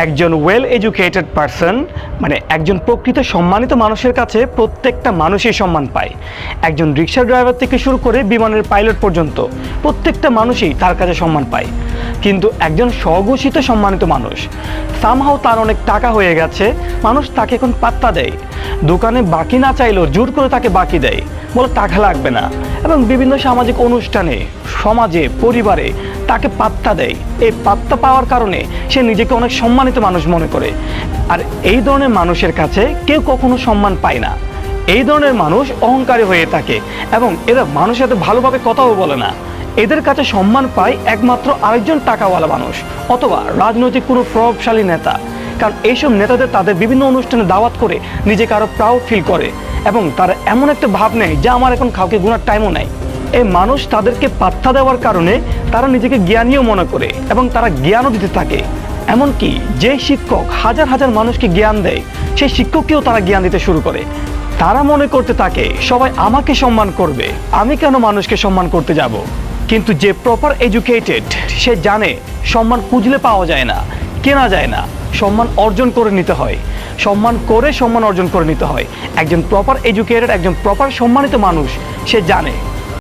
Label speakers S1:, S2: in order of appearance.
S1: একজন well educated person মানে একজন প্রকৃত সম্মানিত মানুষের কাছে প্রত্যেকটা মানুষই সম্মান পায়। একজন রিক্সা ড্রাইভার থেকে শুরু করে বিমানের পাইলট পর্যন্ত প্রত্যেকটা মানুষই তার কাছে সম্মান পায়। কিন্তু একজন স্বঘোষিত সম্মানিত মানুষ সামহাও তার অনেক টাকা হয়ে গেছে, মানুষ তাকে এখন পাত্তা দেয়। দোকানে বাকি না চাইলেও জোর করে তাকে বাকি দেয়। বলে টাকা লাগবে না। এবং বিভিন্ন সামাজিক অনুষ্ঠানে, সমাজে, পরিবারে তাকে পাত্তা দেয়। এই পাত্তা পাওয়ার কারণে সে নিজেকে অনেক সম্মানিত মানুষ মনে করে। আর এই ধরনের মানুষের কাছে কেউ কখনো সম্মান পায় না। এই ধরনের মানুষ অহংকারী হয়ে থাকে এবং এরা মানুষের সাথে ভালোভাবে কথাও বলে না। এদের কাছে সম্মান পায় একমাত্র আরেকজন টাকাওয়ালা মানুষ অথবা রাজনৈতিক কোনো প্রভাবশালী নেতা। কারণ এইসব নেতাদের তাদের বিভিন্ন অনুষ্ঠানে দাওয়াত করে নিজেকে আরও প্রাউড ফিল করে এবং তারা এমন একটা ভাব নেই যে আমার এখন কাউকে গুনার টাইমও নেই। এই মানুষ তাদেরকে পাত্তা দেওয়ার কারণে তারা নিজেকে জ্ঞানীও মনে করে এবং তারা জ্ঞানও দিতে থাকে। এমনকি যে শিক্ষক হাজার হাজার মানুষকে জ্ঞান দেয়, সেই শিক্ষককেও তারা জ্ঞান দিতে শুরু করে। তারা মনে করতে থাকে, সবাই আমাকে সম্মান করবে, আমি কেন মানুষকে সম্মান করতে যাব? কিন্তু যে প্রপার এডুকেটেড সে জানে সম্মান খুঁজলে পাওয়া যায় না, কেনা যায় না। সম্মান অর্জন করে নিতে হয়। সম্মান করে সম্মান অর্জন করে নিতে হয়। একজন প্রপার এডুকেটেড একজন প্রপার সম্মানিত মানুষ, সে জানে